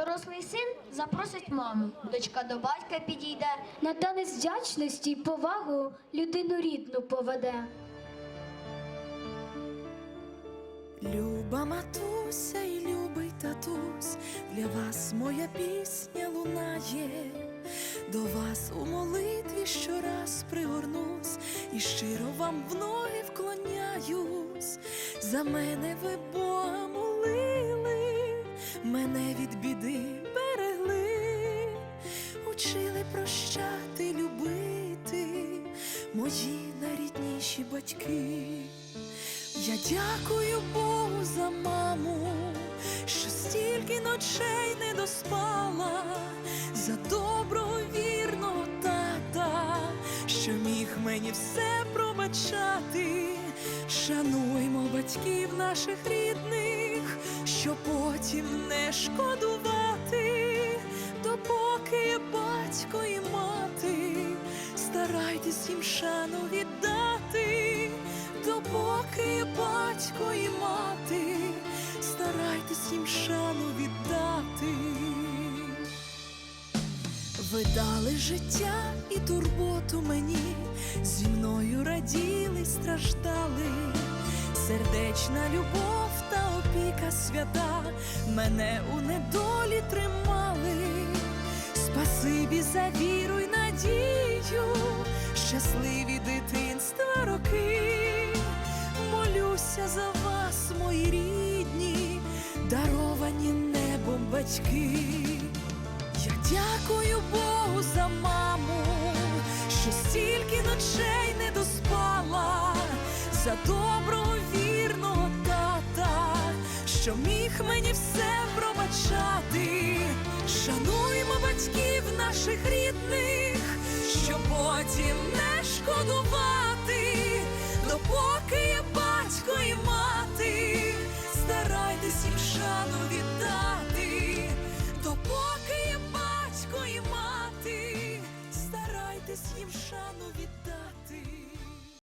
Дорослий син запросить маму, дочка до батька підійде. На танець вдячності й повагу людину рідну поведе. Люба матуся і любий татусь, для вас моя пісня лунає, до вас у молитві щораз пригорнусь і щиро вам в ноги вклоняюсь. За мене ви мої найрідніші батьки. Я дякую Богу за маму, що стільки ночей не доспала, за доброго вірного тата, що міг мені все пробачати. Шануймо батьків наших рідних, що потім не шкодувати, допоки батько і старайтесь їм шану віддати, допоки батько і мати, старайтесь їм шану віддати. Ви дали життя і турботу мені, зі мною раділи, страждали, сердечна любов та опіка свята мене у недолі тримали. Спасибі за віру даровані небом батьки. Я дякую Богу за маму, що стільки ночей не доспала, за доброго вірного тата, що міг мені все пробачати. Шануймо батьків наших рідних, що потім не шкодувати, допоки ти з'їв шану від